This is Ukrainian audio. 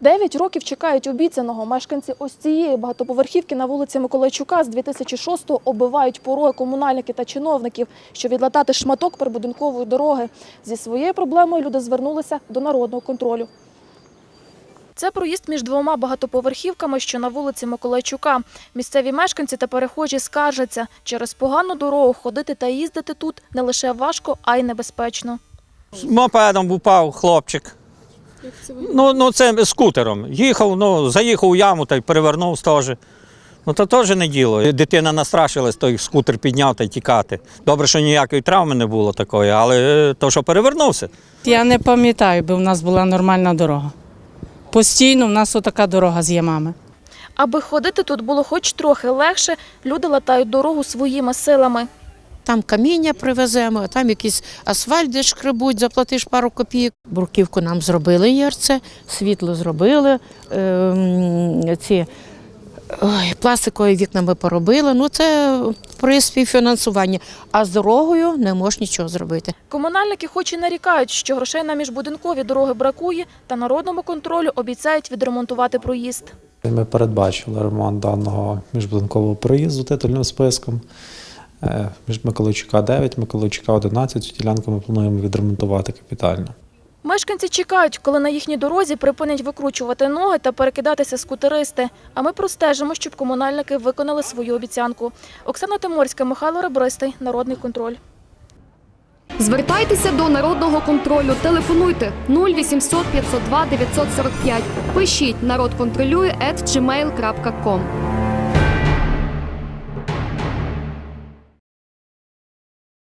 Дев'ять років чекають обіцяного. Мешканці ось цієї багатоповерхівки на вулиці Миколайчука з 2006-го оббивають пороги комунальники та чиновників, щоб відлатати шматок прибудинкової дороги. Зі своєю проблемою люди звернулися до народного контролю. Це проїзд між двома багатоповерхівками, що на вулиці Миколайчука. Місцеві мешканці та перехожі скаржаться. Через погану дорогу ходити та їздити тут не лише важко, а й небезпечно. Мопедом упав хлопчик. Ну, ну це скутером. Їхав, ну, заїхав у яму та й перевернувся теж. Ну то теж не діло. Дитина настрашилась, той скутер підняв та й тікати. Добре, що ніякої травми не було такої, але е, то, що перевернувся. Я не пам'ятаю, бо в нас була нормальна дорога. Постійно в нас отака дорога з ямами. Аби ходити тут було хоч трохи легше, люди латають дорогу своїми силами. Там каміння привеземо, а там якийсь асфальт де шкребуть, заплатиш пару копійок. Бурківку нам зробили ЄРЦ, світло зробили, ем, ці ой, пластикові вікна ми поробили. Ну це при співфінансуванні. А з дорогою не можеш нічого зробити. Комунальники хоч і нарікають, що грошей на міжбудинкові дороги бракує, та народному контролю обіцяють відремонтувати проїзд. Ми передбачили ремонт даного міжбудинкового проїзду титульним списком. Е, Між Миколайчука 9, Миколайчука 11 цю ділянку ми плануємо відремонтувати капітально. Мешканці чекають, коли на їхній дорозі припинять викручувати ноги та перекидатися скутеристи. А ми простежимо, щоб комунальники виконали свою обіцянку. Оксана Тиморська, Михайло Ребристий, Народний контроль. Звертайтеся до народного контролю. Телефонуйте 0800 502 945. Пишіть народ контролює.